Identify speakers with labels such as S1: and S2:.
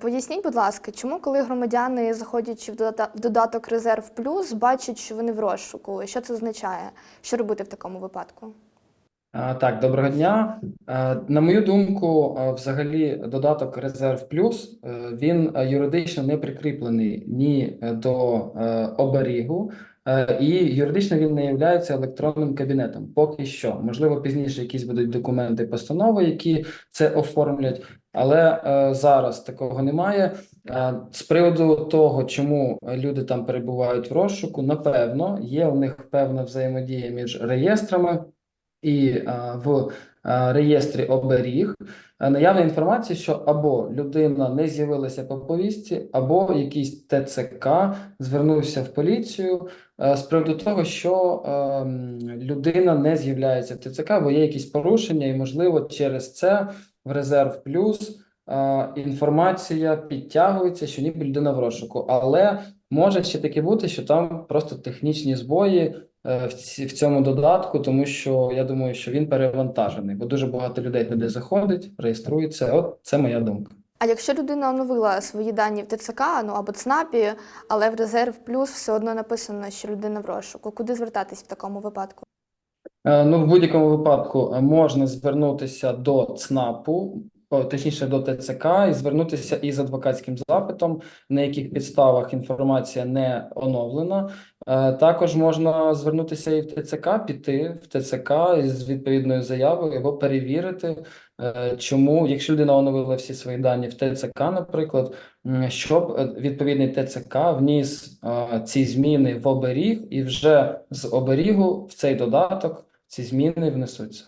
S1: Поясніть, будь ласка, чому, коли громадяни, заходячи в додаток Резерв Плюс, бачать, що вони в розшуку? Що це означає? Що робити в такому випадку?
S2: Так, доброго дня. На мою думку, взагалі додаток Резерв Плюс е, він е, юридично не прикріплений ні е, до оберігу, і юридично він не є електронним кабінетом. Поки що, можливо, пізніше якісь будуть документи, постанови, які це оформлять, але е, зараз такого немає. Е, З приводу того, чому люди там перебувають в розшуку, напевно, є у них певна взаємодія між реєстрами. І е, в е, реєстрі оберіг е, наявна інформація, що або людина не з'явилася по повістці, або якийсь ТЦК звернувся в поліцію е, з приводу того, що е, людина не з'являється в ТЦК, бо є якісь порушення, і можливо через це в резерв плюс е, інформація підтягується, що ніби людина в розшуку. Але може ще таке бути, що там просто технічні збої е, в ці- в цьому додатку, тому що я думаю, що він перевантажений, бо дуже багато людей туди заходить, реєструється. От це моя думка.
S1: А якщо людина оновила свої дані в ТЦК, ну або ЦНАПі, але в Резерв Плюс все одно написано, що людина в розшуку, куди звертатись в такому випадку?
S2: Е, Ну, в будь-якому випадку е, можна звернутися до ЦНАПу, точніше до ТЦК, і звернутися із адвокатським запитом, на яких підставах інформація не оновлена. Е, Також можна звернутися і в ТЦК, піти в ТЦК із відповідною заявою або перевірити, е, чому, якщо людина оновила всі свої дані в ТЦК, наприклад, щоб е, відповідний ТЦК вніс ці зміни в оберіг, і вже з оберігу в цей додаток ці зміни внесуться.